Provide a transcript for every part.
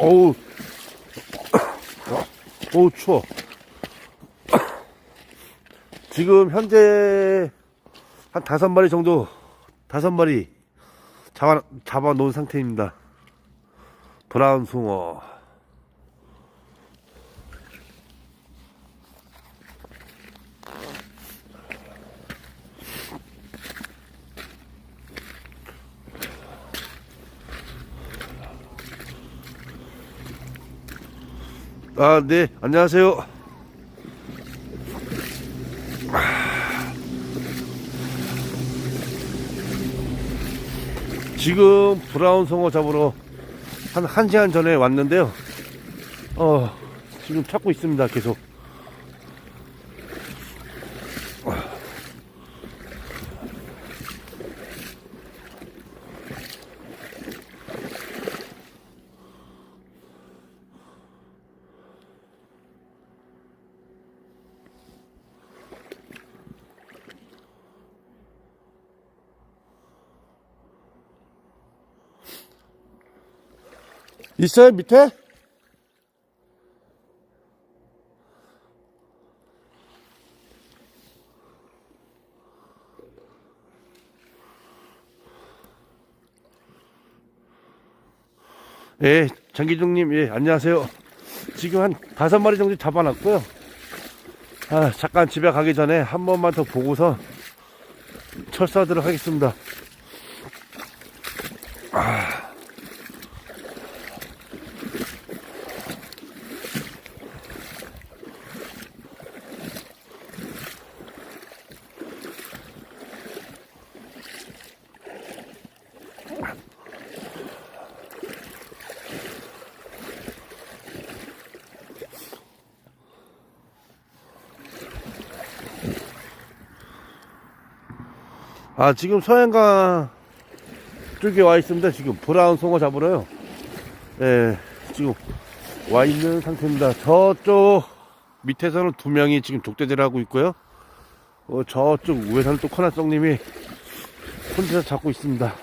어우, 어우, 추워. 지금 현재 한 다섯 마리 정도, 다섯 마리 잡아, 잡아 놓은 상태입니다. 브라운 숭어. 아, 네, 안녕하세요. 지금 브라운 송어 잡으러 한 1시간 전에 왔는데요. 어, 지금 찾고 있습니다, 계속. 있어요, 밑에? 예, 장기중님, 예, 안녕하세요. 지금 한 다섯 마리 정도 잡아놨고요. 아, 잠깐 집에 가기 전에 한 번만 더 보고서 철수하도록 하겠습니다. 아, 지금 서해안강 쪽에 와 있습니다. 지금 브라운 송어 잡으러요. 예, 지금 와 있는 상태입니다. 저쪽 밑에서는 두 명이 지금 족대질 하고 있고요. 어, 저쪽 위에서는 또 코나성님이 혼자 잡고 있습니다.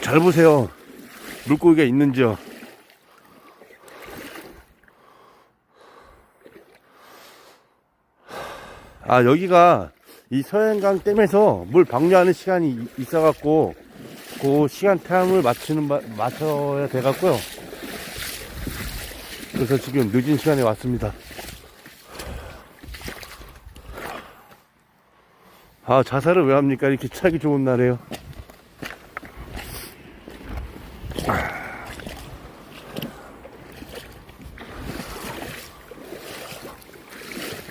잘 보세요. 물고기가 있는지요. 아 여기가 이 서해안강 댐에서 물 방류하는 시간이 이- 있어갖고 그 시간 타임을 맞추는 바- 맞춰야 돼갖고요. 그래서 지금 늦은 시간에 왔습니다. 아 자살을 왜 합니까? 이렇게 차기 좋은 날에요.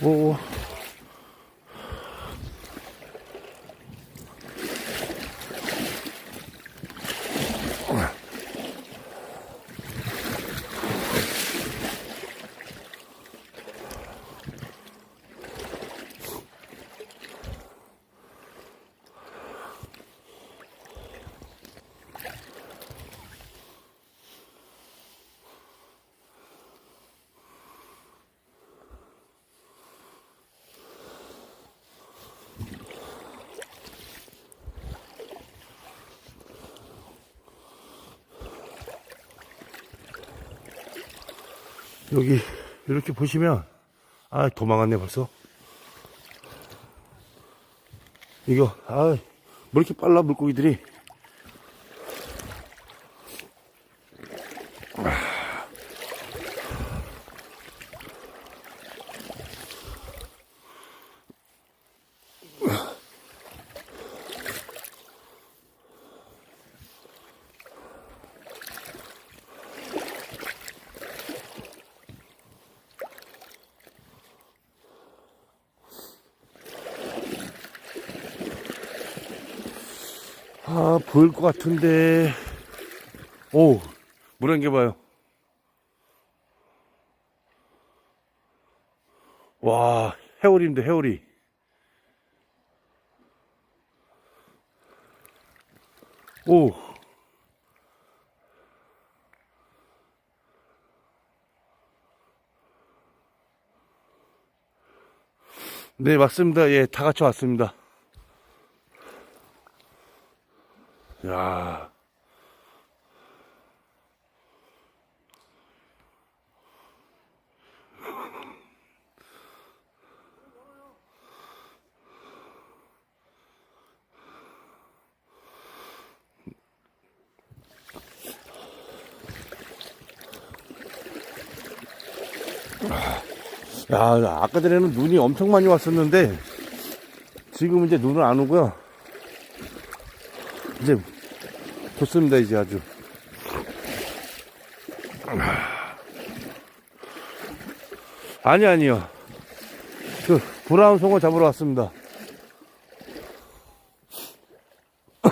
오. 여기 이렇게 보시면 아 도망갔네 벌써. 이거 아뭐 이렇게 빨라 물고기들이? 아 보일 것 같은데 오 물안개 봐요 와 해오리인데 해오리 오 네, 맞습니다. 예, 다 같이 왔습니다. 야. 야, 아까 전에는 눈이 엄청 많이 왔었는데, 지금 이제 눈은 안 오고요. 이제 좋습니다, 이제 아주. 아니, 아니요. 그, 브라운 송어 잡으러 왔습니다.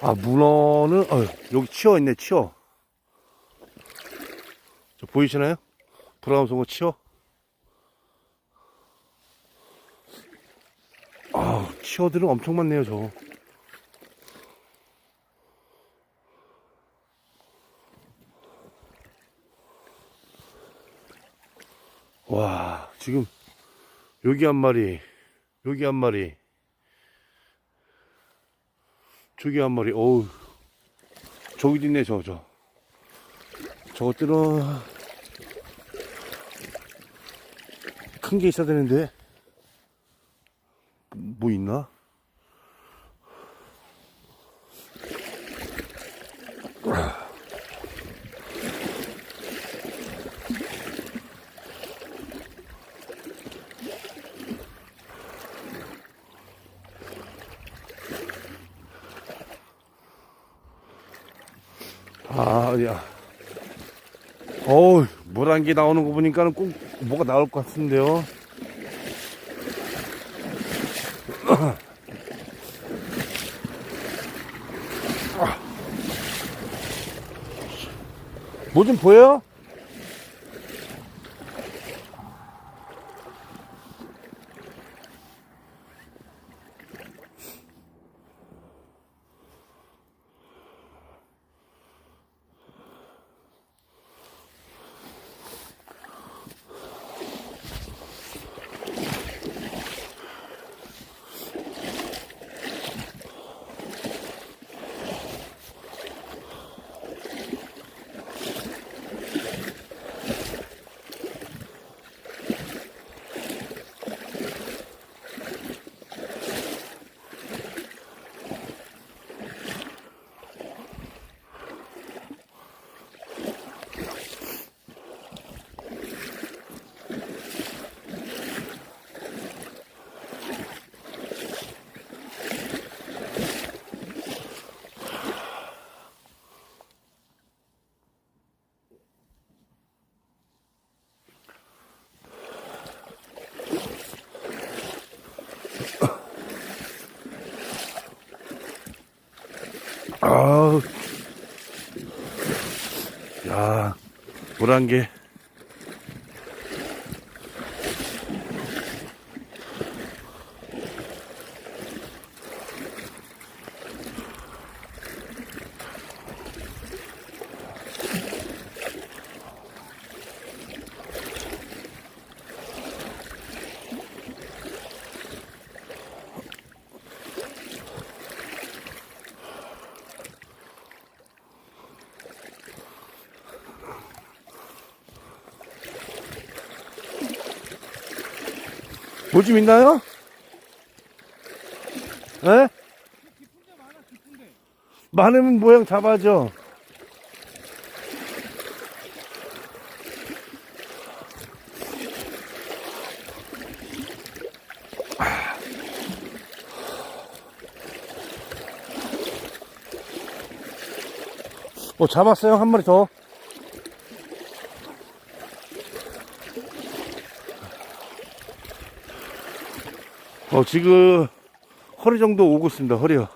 아, 문어는, 어, 여기 치어 있네, 치어. 저 보이시나요? 브라운 송어 치어? 아, 치어들은 엄청 많네요, 저. 와, 지금, 여기 한 마리, 여기 한 마리, 저기 한 마리, 어우, 저기도 있네, 저, 저. 저것들은, 큰 게 있어야 되는데, 뭐 있나? 아, 야. 어우, 물안개 나오는 거 보니까는 꼭 뭐가 나올 것 같은데요. 뭐 좀 보여요? 아우. 야, 물안개. 좀 있나요? 에? 많으면 모양 잡아줘. 어, 잡았어요. 한 마리 더. 어, 지금 허리 정도 오고 있습니다. 허리요.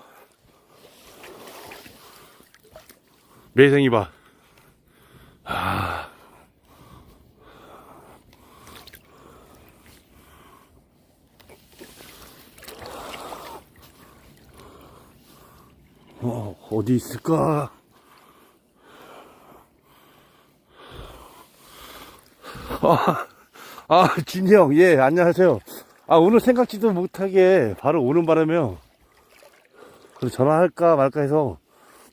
매생이 봐. 아. 어, 어디 있을까? 아, 아, 진형, 예, 안녕하세요. 아, 오늘 생각지도 못하게 바로 오는 바람에요. 그래서 전화할까 말까 해서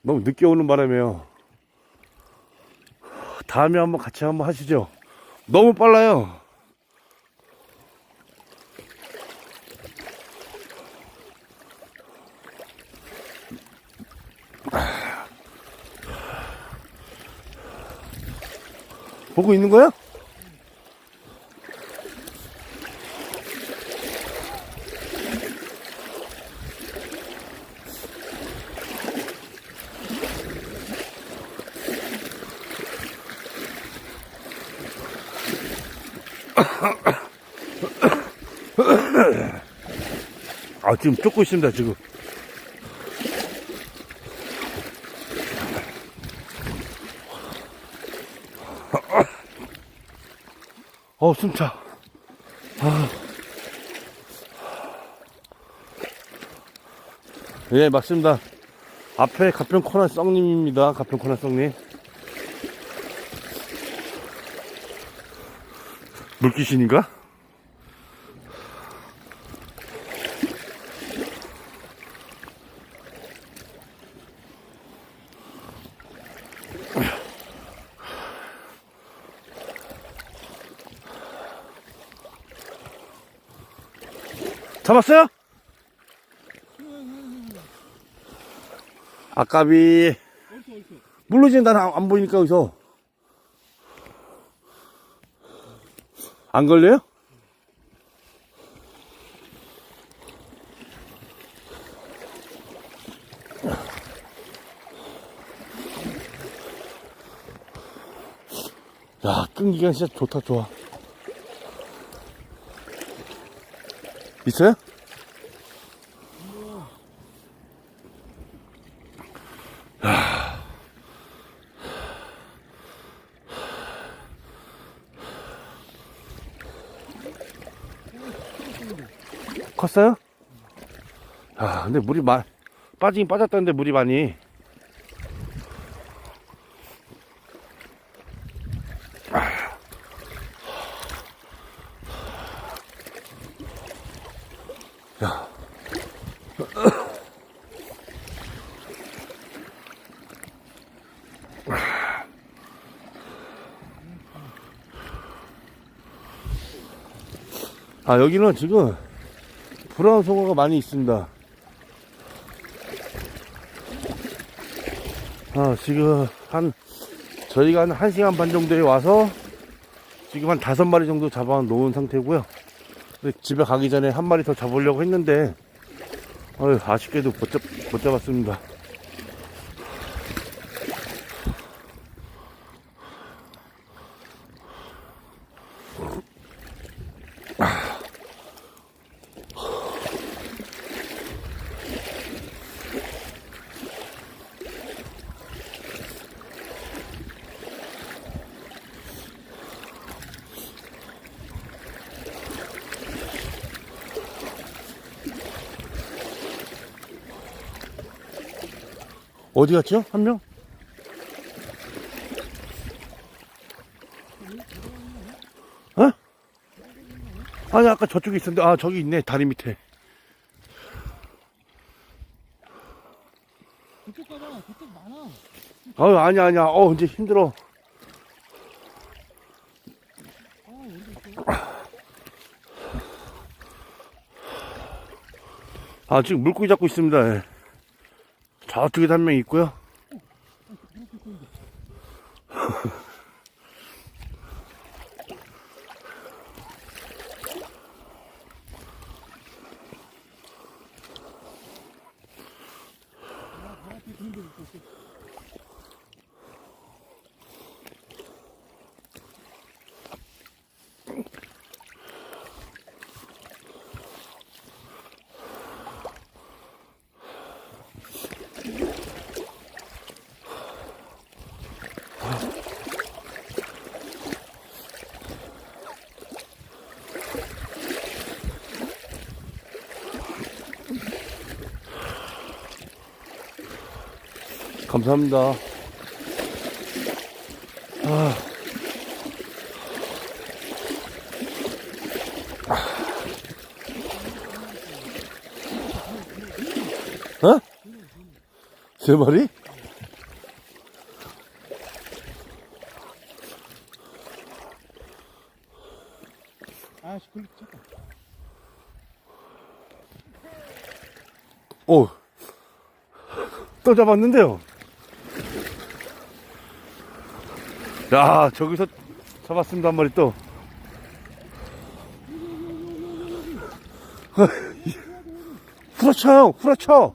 너무 늦게 오는 바람에요. 다음에 한번 같이 한번 하시죠. 너무 빨라요. 보고 있는 거야? 아, 지금 쫓고 있습니다, 지금. 어, 숨차. 아. 예, 맞습니다. 앞에 가평 코나 썩님입니다. 가평 코나 썩님. 물귀신인가? 잡았어요? 아까비. 물르지 나는 안, 안 보이니까 여기서. 안 걸려요? 야, 끈기가 진짜 좋다, 좋아. 있어요? 컸어요? 아, 근데 물이 마, 빠지긴 빠졌다는데 물이 많이. 야. 아, 여기는 지금 브라운 송어가 많이 있습니다. 아, 지금 한, 저희가 한 1시간 반 정도에 와서 지금 한 다섯 마리 정도 잡아 놓은 상태고요. 집에 가기 전에 한 마리 더 잡으려고 했는데, 아쉽게도 못, 잡, 못 잡았습니다. 어디 갔죠? 한 명? 어? 아니, 아까 저쪽에 있었는데, 아, 저기 있네, 다리 밑에. 그쪽 가봐. 그쪽 많아. 아유, 아니야, 아니야. 어, 이제 힘들어. 아, 있어? 아, 지금 물고기 잡고 있습니다. 예. 저쪽에도 한 명 있고요. 감사합니다. 아. 아. 어? 세 마리? 아씨 굴리 찍어 오또 잡았는데요 야, 저기서 잡았습니다, 한 마리 또. 후라쳐, 형, 후라쳐.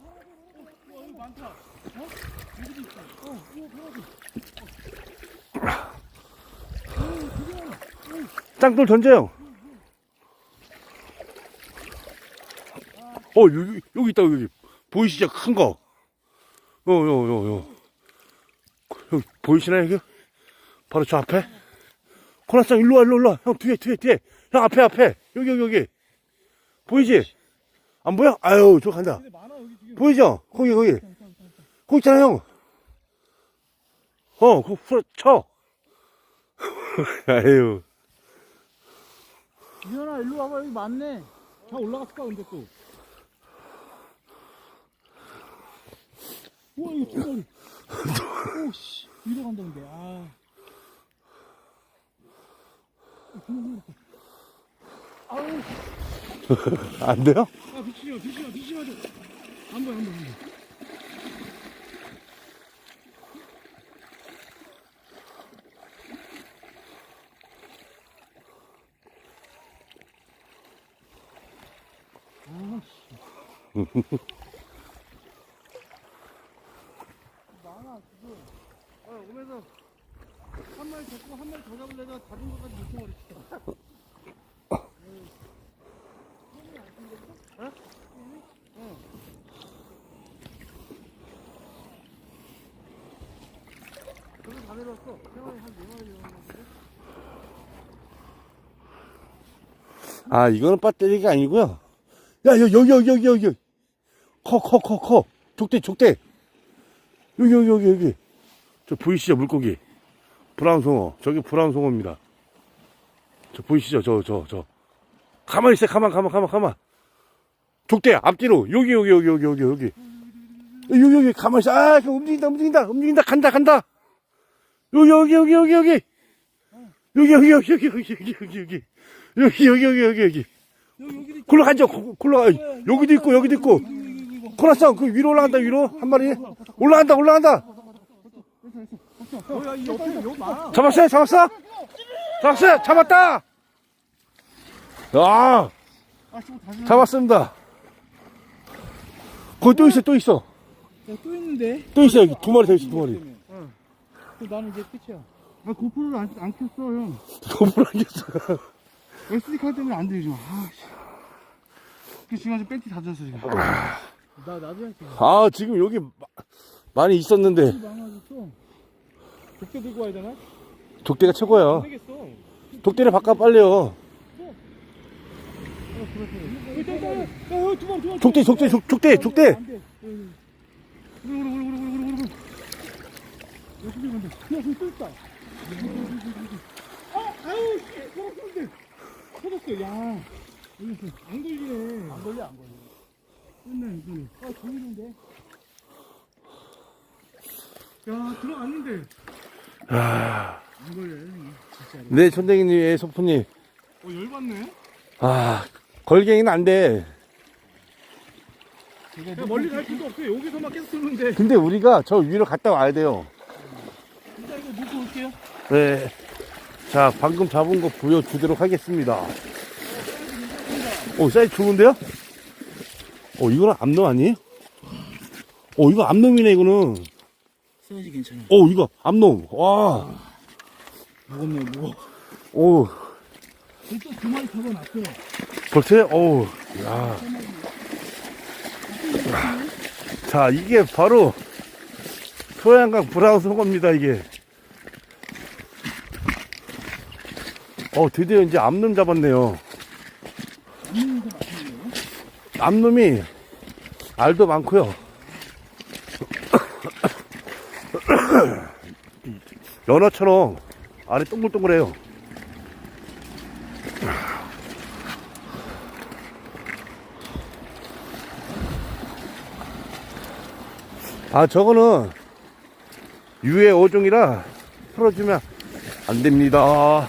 짱돌 던져요. 어, 여기, 여기 있다, 여기. 보이시죠? 큰 거. 요, 요, 요, 요. 형, 보이시나요, 여기? 바로 저 앞에? 코나짱, 일로 와, 일로, 일로 와. 형, 뒤에, 뒤에, 뒤에. 형, 앞에, 앞에. 여기, 여기, 여기. 보이지? 안 보여? 아유, 저 간다. 보이죠? 거기, 거기. 거기 있잖아, 형. 어, 그, 풀어, 쳐. 아유. 이현아 일로 와봐 여기 많네 다 올라갔을까 근데 또 우와 이거 두 마리 오 씨 위로 간다 근데 아 아우 안 돼요? 아 비치마 비치마 비치마 안 보여 안 보여 안 보여 많아 지금 아 오면서 한 마리 잡고 한 마리 더 잡으려다가 잡은 것까지 놓쳐버렸어 저기 다 내려왔어 태원이 한네 마리 내려왔는데 아, 이거는 배터리가 아니고요. 야, 여기, 여기, 여기, 여기, 여기. 커, 커, 커, 커. 족대, 족대. 여기, 여기, 여기, 여기. 저 보이시죠, 물고기. 브라운 송어. 저기 브라운 송어입니다. 저 보이시죠, 저, 저, 저. 가만히 있어, 가만, 가만, 가만, 가만. 족대, 앞뒤로. 여기, 여기, 여기, 여기, 여기, 여기. 여기, 여기, 가만히 있어. 아, 그 움직인다, 움직인다, 움직인다, 간다, 간다. 여기, 여기, 여기, 여기, 여기. 여기, 여기, 여기, 여기, 여기, 여기, 여기, 여기. 여기, 여기, 여기, 여기, 여기. 여기 여기도 있 굴러 가죠. 굴- 굴러 가. 여기도 있고 여기도 있고. 코나상 그 위로 올라간다 위로 한 마리. 올라간다 올라간다. 잡았어요 잡았어. 잡았어요 잡았다. 아 잡았습니다. 거기 또 있어 또 있어. 야또 있는데 또 있어 여기 두 마리 더 있어 두 마리. 응. 그 나는 이제 끝이야. 아 고프로를 안, 안 켰어 형. 그거 모르겠어. SD 카드 때문에 안 돼, 지금. 아, 씨. 그 지금 아주 팬티 다 젖었어, 지금. 나, 나도 할게. 아 지금 여기 마- 많이 있었는데. 독대 들고 와야 되나? 독대가 최고야. 되겠어. 독대를 바꿔. 일단, 두 번, 두 번. 족대 족대 족- 족대 족대. 안 돼. 돼. 야, 저기 또 있다. 아, 아유, 씨, 떨어졌는데. 터졌어, 야. 있어. 안 걸리네. 안 걸려, 안 걸려. 끝내, 이거는. 아, 보이는데. 야, 들어갔는데. 안 걸려. 진짜로. 네 천댕이님 소프님. 어, 열받네. 아 걸갱이는 안 돼. 야, 멀리 갈 필요 없어. 여기서만 계속 쓰는데. 근데 우리가 저 위로 갔다 와야 돼요. 일단 이거 놓고 올게요. 네. 자, 방금 잡은 거 보여주도록 하겠습니다. 오, 사이즈 좋은데요? 어, 이거는 암놈 아니에요? 어, 이거 암놈이네, 이거는. 사이즈 괜찮아. 어, 이거 암놈. 와, 무겁네, 무거워. 오, 일단 두 마리 잡아놨어요. 벌써요? 어우, 야. 자, 이게 바로 소양강 브라운 송어입니다, 이게. 어, 드디어 이제 암놈 잡았네요. 암놈이 알도 많고요. 연어처럼 알이 동글동글해요. 아, 저거는 유해 5종이라 풀어주면 안 됩니다.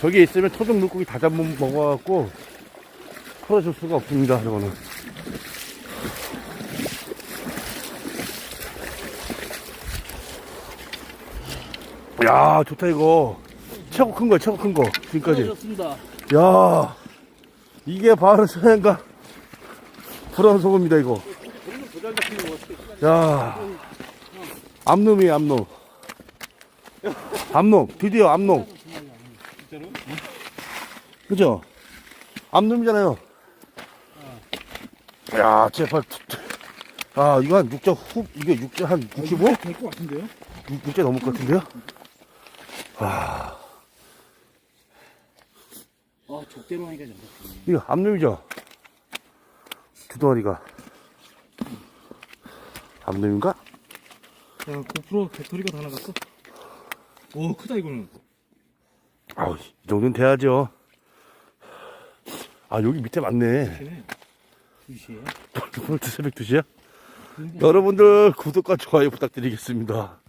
저기 있으면 토종 물고기 다 잡으면 먹어갖고 풀어줄 수가 없습니다, 저거는. 야, 좋다, 이거. 최고 큰 거, 최고 큰 거. 지금까지. 좋습니다. 야, 이게 바로 소행가 불안 소금입니다, 이거. 야, 암놈이에요, 암놈. 암놈, 드디어 암놈. 그죠? 암놈이잖아요. 야, 제발. 아, 이거 한 6자 후, 이게 6자 한 65? 될것 같은데요? 6, 자 넘을 것 같은데요? 아, 족대로 하니까 잘 잡히네. 이거 암놈이죠? 두 덩어리가. 암놈인가? 야, 고프로 배터리가 다 나갔어. 오, 크다, 이거는. 아우, 이 정도는 돼야죠. 아, 여기 밑에 맞네. 걔네. 2시에. 오늘 새벽 2시야? 여러분들 구독과 좋아요 부탁드리겠습니다.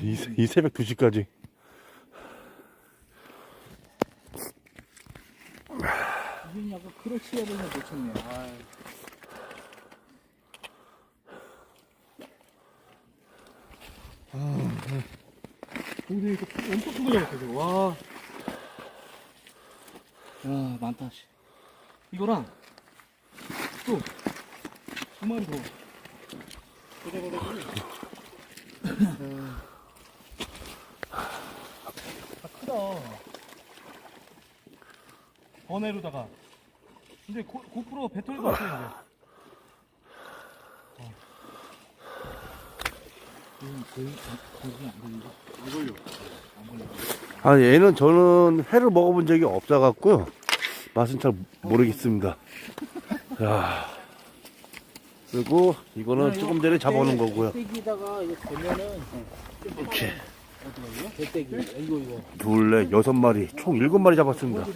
이, 이 새벽 2시까지. 이건 약간 크러치 해보면 놓쳤네. 아, 근데 이거 엄청 큰거 잡았어, 지금. 와. 야, 많다, 씨. 이거랑, 또, 두 마리 더. 아, 크다. 번외로다가. 근데 고, 고프로 배터리가 없어요, 이제. 아, 얘는 저는 회를 먹어본 적이 없어갖고요. 맛은 잘 모르겠습니다. 야 그리고 이거는 조금 전에 잡아놓은 거고요. 이거 이렇게 어디가 배때기. 이거, 이거. 둘, 넷, 여섯 마리, 총 일곱 마리 잡았습니다.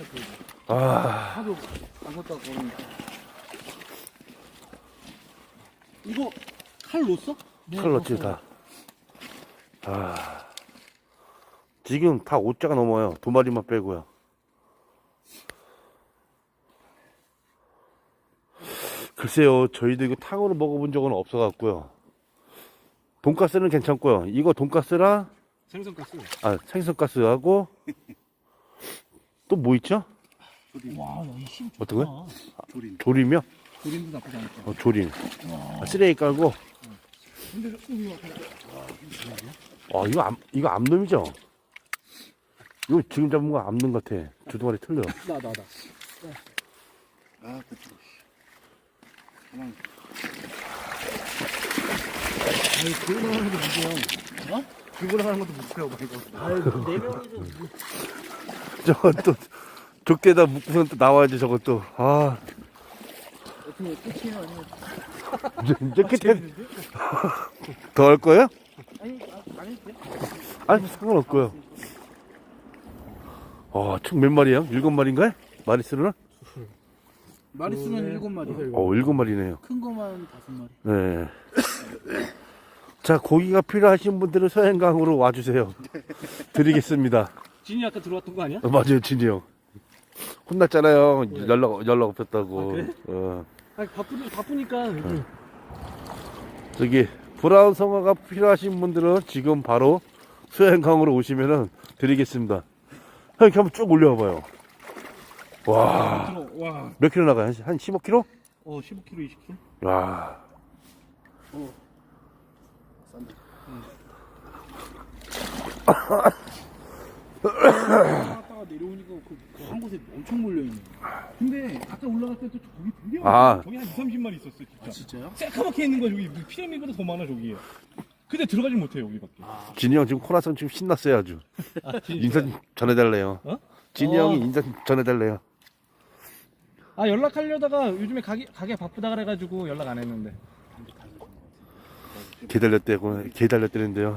아, 하도. 이거, 칼 놓았어? 칼 넣지 다. 아, 지금 다 5자가 넘어요. 두 마리만 빼고요. 글쎄요, 저희도 이거 탕으로 먹어본 적은 없어 갖고요. 돈가스는 괜찮고요. 이거 돈가스랑 생선가스. 아 생선가스하고 또 뭐 있죠? 와, 야, 이힘 좋다. 어떤 거요? 조림이요? 조림도 나쁘지 않다. 어, 조림. 아, 쓰레기 깔고. 아, 이거 암, 이거 암놈이죠? 이거 지금 잡은 거 암놈 같아. 두 마리 틀려. 나, 나, 나. 아, 그 쵸. 아니, 그거만 하는 게 문제야. 어? 그거랑 하는 것도 못해요, 막 이거. 아유, 네 명이서. 저거 또, 족대다 묶고선 또 나와야지, 저거 또. 아, 어떻게 끝이 아니면. 이제, 이제 끝에. 더 할 거예요? 아니, 아, 아니, 돼? 아니, 상관없고요. 어, 총몇 마리야? 일곱 마리인가요? 마리 수는? 마리 수는 일곱 마리. 어, 일곱 마리네요. 큰 거만 다섯 마리. 네. 자, 고기가 필요하신 분들은 서행강으로 와주세요. 드리겠습니다. 진이 아까 들어왔던 거 아니야? 어, 맞아요, 진이 형. 혼났잖아요. 연락, 연락 없었다고. 아, 그래? 어, 아, 바쁘, 바쁘니까. 이렇게. 저기, 브라운 성어가 필요하신 분들은 지금 바로 수행강으로 오시면은 드리겠습니다. 형, 이렇게 한번 쭉 올려봐요. 와, 와. 몇 킬로 나가요? 한, 한 15킬로? 어, 15kg, 20kg? 와. 갔다가 내려오니까 그, 그한 곳에 엄청 몰려있네. 근데 아까 올라갈 때또 저기 되게 아. 많아. 저기 한 2, 30마리 있었어, 진짜. 아, 진짜요? 새카맣게 있는 거야, 저기. 피라미드보다 더 많아, 저기. 근데 들어가지 못해, 여기밖에. 진이 형 지금 코나성 지금 신났어요, 아주. 인사 좀 전해달래요. 어? 진이 어. 형이 인사 좀 전해달래요. 아, 연락하려다가 요즘에 가게, 가게 바쁘다 그래가지고 연락 안 했는데. 기다렸대고, 기다렸대는데요.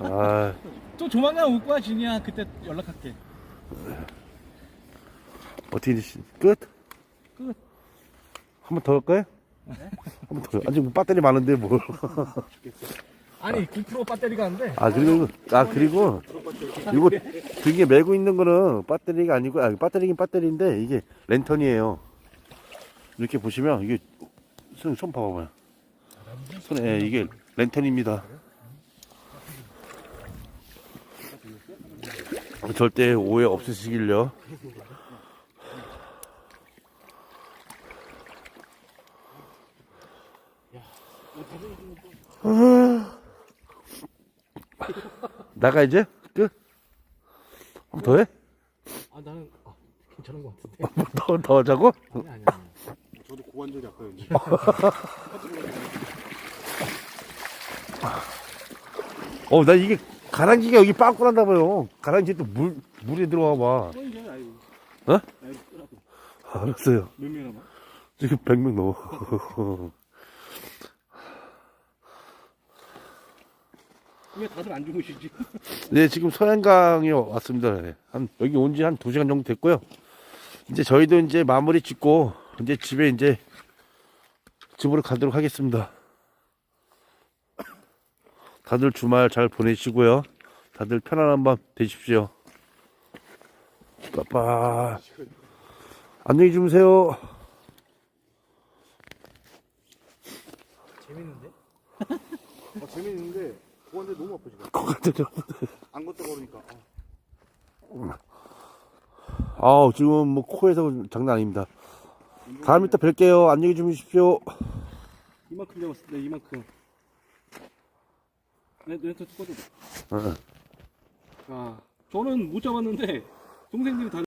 아, 또 조만간 올 거야, 진이야. 그때 연락할게. 어떻게, 이제 끝? 끝. 한 번 더 할까요? 한 번 더. 아직 뭐 배터리 많은데 뭘. 아니 9% 배터리가 안 돼. 아 그리고 아 그리고 이거 등에 메고 있는 거는 배터리가 아니고 아 배터리긴 배터리인데 이게 랜턴이에요. 이렇게 보시면 이게 손, 손 봐봐요. 손에 예, 이게 랜턴입니다. 절대 오해 없으시길요. 나가 이제 끝. 한번더 해? 아 나는 아, 괜찮은 것 같은데. 더, 더 하자고? 아니 아니. 아니. 저도 고관절이 아파요. 어, 나 이게 가랑지가 여기 빵꾸 난다 봐요. 가랑지 또 물, 물에 들어와 봐. 아이 어? 아이 끄라고. 알았어요. 몇 명이나 봐? 지금 100명 넘어. 왜 다들 안 주무시지? 네, 지금 서양강에 왔습니다. 네. 한, 여기 온 지한 2시간 정도 됐고요. 이제 저희도 이제 마무리 짓고, 이제 집에 이제, 집으로 가도록 하겠습니다. 다들 주말 잘 보내시고요. 다들 편안한 밤 되십시오. 빠빠. 안녕히 주무세요. 재밌는데? 아, 재밌는데 고관절 너무 아파 지금 고관절 안 걷다 걸으니까 아, 아우, 지금 뭐 코에서 장난 아닙니다. 다음에 또 뵐게요. 안녕히 주무십시오. 이만큼 잡았을 때 이만큼. 내 렌터 꺼줘. 어. 아 저는 못 잡았는데 동생들이 다